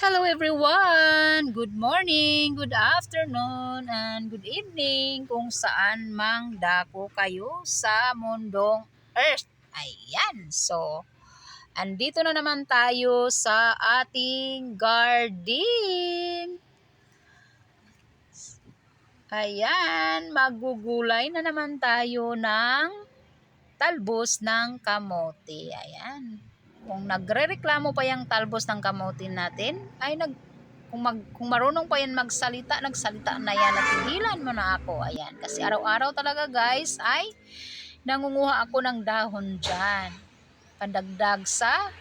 Hello everyone! Good morning, good afternoon, and good evening kung saan mang dako kayo sa mundong Earth. Ayan, so andito na naman tayo sa ating garden. Ayan, magugulay na naman tayo ng talbos ng kamote. Ayan kung nagrereklamo pa yung talbos ng kamote natin, ay nag kung, mag, kung marunong pa yan magsalita, nagsalita na yan at tigilan mo na ako. Ayan. Kasi araw-araw talaga guys ay nangunguha ako ng dahon dyan. Pandagdag sa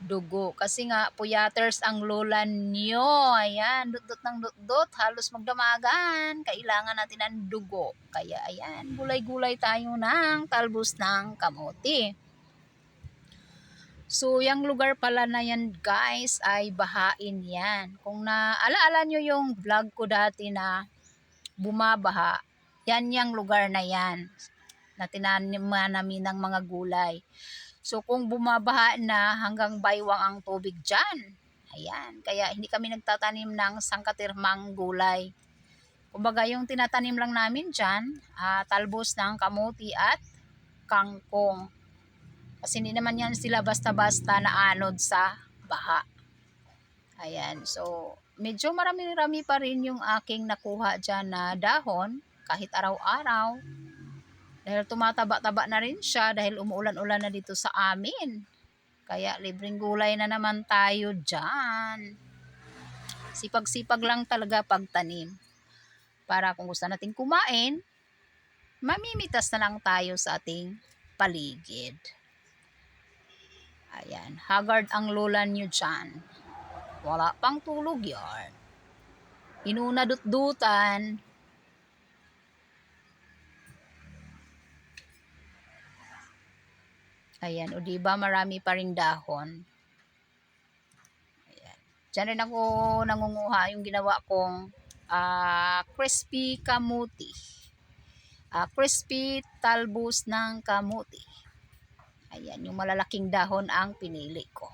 dugo. Kasi nga, puyaters ang lola nyo. Ayan, dut-dut ng dut-dut. Halos magdamagan. Kailangan natin ng dugo. Kaya ayan, gulay-gulay tayo ng talbos ng kamote. So, yung lugar pala na yan guys ay bahain yan. Kung naalaala nyo yung vlog ko dati na bumabaha, yan yung lugar na yan na tinaniman namin ng mga gulay. So, kung bumabaha na hanggang baywang ang tubig dyan, ayan, kaya hindi kami nagtatanim ng sangkatirmang gulay. Kumbaga, yung tinatanim lang namin dyan, uh, talbos ng kamuti at kangkong. Kasi hindi naman yan sila basta-basta na anod sa baha. Ayan, so medyo marami-rami pa rin yung aking nakuha dyan na dahon kahit araw-araw. Dahil tumataba-taba na rin siya dahil umuulan-ulan na dito sa amin. Kaya libreng gulay na naman tayo dyan. Sipag-sipag lang talaga pagtanim. Para kung gusto natin kumain, mamimitas na lang tayo sa ating paligid. Ayan, haggard ang lola nyo dyan. Wala pang tulog yarn. Inuna dut-dutan. Ayan, o diba marami pa rin dahon. Ayan. Diyan rin ako nangunguha yung ginawa kong uh, crispy kamuti. Uh, crispy talbos ng kamuti. Ayan, yung malalaking dahon ang pinili ko.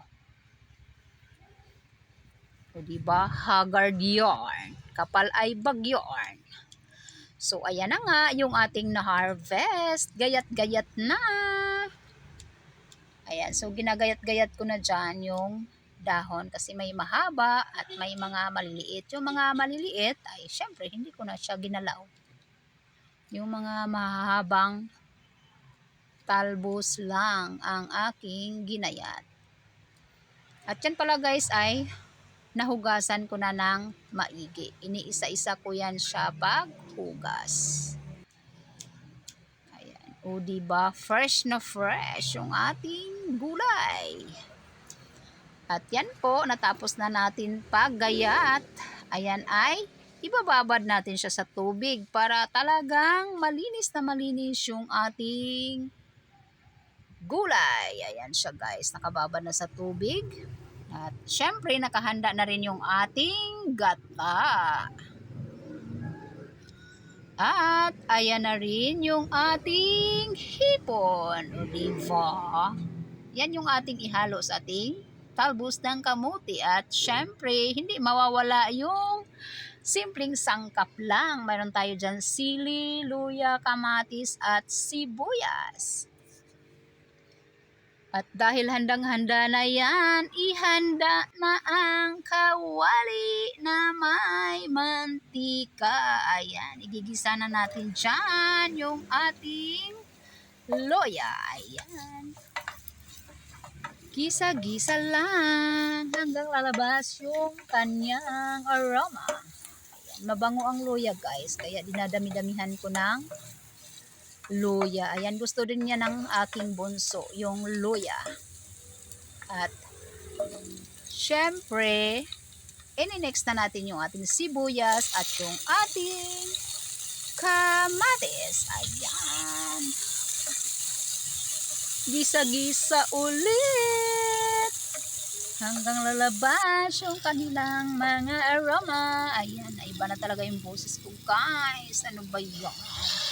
O diba, haggard yarn. Kapal ay bag yarn. So, ayan na nga yung ating na-harvest. Gayat-gayat na. Ayan, so ginagayat-gayat ko na dyan yung dahon kasi may mahaba at may mga maliliit. Yung mga maliliit ay syempre hindi ko na siya ginalaw. Yung mga mahahabang talbos lang ang aking ginayat. At yan pala guys ay nahugasan ko na ng maigi. Iniisa-isa ko yan siya paghugas. Ayan. O diba, fresh na fresh yung ating gulay. At yan po, natapos na natin paggayat. Ayan ay ibababad natin siya sa tubig para talagang malinis na malinis yung ating gulay. Ayan siya guys, nakababa na sa tubig. At syempre nakahanda na rin yung ating gata. At ayan na rin yung ating hipon. O diba? Yan yung ating ihalo sa ating talbos ng kamuti. At syempre, hindi mawawala yung simpleng sangkap lang. Mayroon tayo dyan sili, luya, kamatis at sibuyas. At dahil handang-handa na yan, ihanda na ang kawali na may mantika. Ayan, igigisa na natin dyan yung ating loya. Ayan. Gisa-gisa lang hanggang lalabas yung kanyang aroma. Ayan, mabango ang loya guys, kaya dinadami-damihan ko ng luya. Ayan, gusto din niya ng aking bunso, yung luya. At, syempre, ini-next na natin yung ating sibuyas at yung ating kamatis. Ayan. Gisa-gisa ulit. Hanggang lalabas yung kanilang mga aroma. Ayan, iba na talaga yung boses ko guys. Ano ba yan?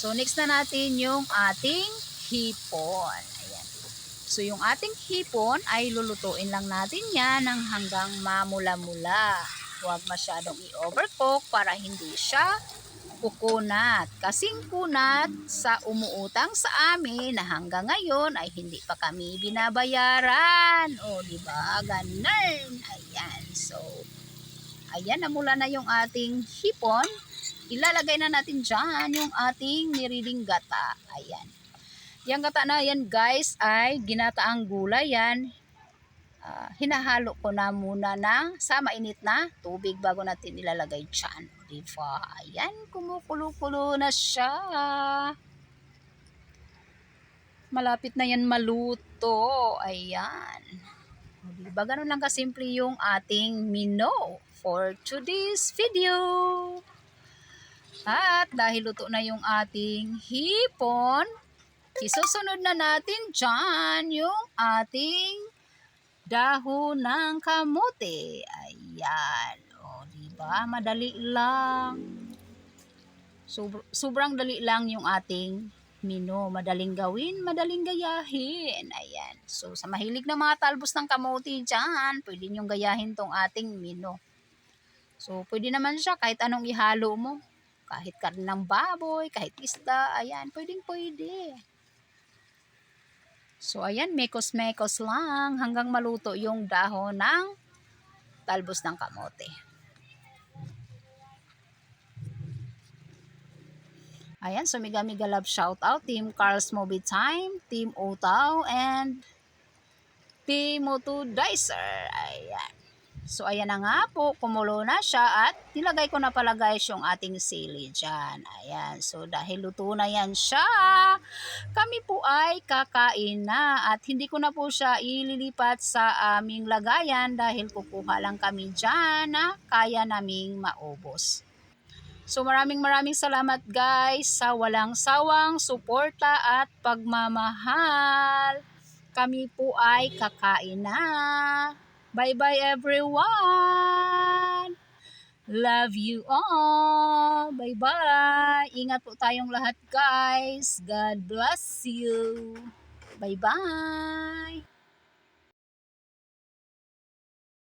So, next na natin yung ating hipon. Ayan. So yung ating hipon ay lulutuin lang natin yan ng hanggang mamula-mula. Huwag masyadong i-overcook para hindi siya kukunat. Kasing kunat sa umuutang sa amin na hanggang ngayon ay hindi pa kami binabayaran. O, di ba? Ganun. Ayan. So, ayan, namula na yung ating hipon. Ilalagay na natin dyan yung ating niriding gata. Ayan. Yung gata na yan guys ay ginataang gulay yan. Ah, hinahalo ko na muna ng sa mainit na tubig bago natin ilalagay dyan. Diba? Ayan, kumukulo-kulo na siya. Malapit na yan maluto. Ayan. Diba? Ganun lang kasimple yung ating menu for today's video. At dahil luto na yung ating hipon, isusunod na natin dyan yung ating dahon ng kamote. Ayan. O, diba? Madali lang. Sobr- sobrang dali lang yung ating menu. Madaling gawin, madaling gayahin. Ayan. So, sa mahilig na mga talbos ng kamote dyan, pwede niyong gayahin tong ating menu. So, pwede naman siya kahit anong ihalo mo. Kahit karne ng baboy, kahit isda, ayan, pwedeng pwede. So, ayan, mekos-mekos lang hanggang maluto yung dahon ng talbos ng kamote. Ayan, so mega mega love shout out Team Carl's Movie Time, Team Otaw, and Team Moto Dicer. Ayan. So, ayan na nga po, kumulo na siya at nilagay ko na pala guys yung ating sili dyan. Ayan, so dahil luto na yan siya, kami po ay kakain na at hindi ko na po siya ililipat sa aming lagayan dahil kukuha lang kami dyan na kaya naming maubos. So maraming maraming salamat guys sa walang sawang suporta at pagmamahal. Kami po ay kakain na. Bye bye everyone. Love you all. Bye bye. Ingat po tayong lahat guys. God bless you. Bye bye.